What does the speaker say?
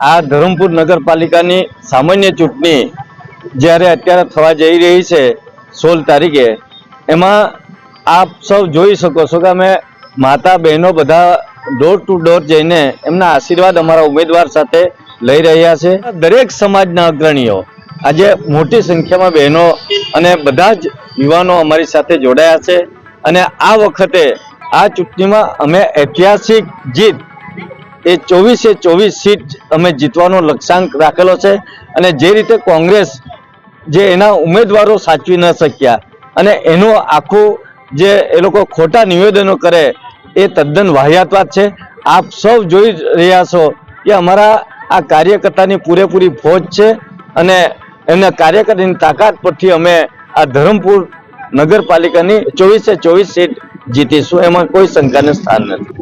આ ધરમપુર નગરપાલિકાની સામાન્ય ચૂંટણી જ્યારે અત્યારે થવા જઈ રહી છે સોળ તારીખે, એમાં આપ સૌ જોઈ શકો છો કે અમે માતા બહેનો બધા ડોર ટુ ડોર જઈને એમના આશીર્વાદ અમારા ઉમેદવાર સાથે લઈ રહ્યા છે. દરેક સમાજના અગ્રણીઓ, આજે મોટી સંખ્યામાં બહેનો અને બધા જ યુવાનો અમારી સાથે જોડાયા છે અને આ વખતે આ ચૂંટણીમાં અમે ઐતિહાસિક જીત એ ચોવીસે ચોવીસ સીટ અમે જીતવાનો લક્ષ્યાંક રાખેલો છે અને જે રીતે કોંગ્રેસ જે એના ઉમેદવારો સાચવી ન શક્યા અને એનું આખું જે એ લોકો ખોટા નિવેદનો કરે એ તદ્દન વાહિયાતવાદ છે. આપ સૌ જોઈ રહ્યા છો કે અમારા આ કાર્યકર્તાની પૂરેપૂરી ફોજ છે અને એમના કાર્યકર્તાની તાકાત પરથી અમે આ ધરમપુર નગરપાલિકાની ચોવીસે ચોવીસ સીટ જીતીશું. એમાં કોઈ શંકાને સ્થાન નથી.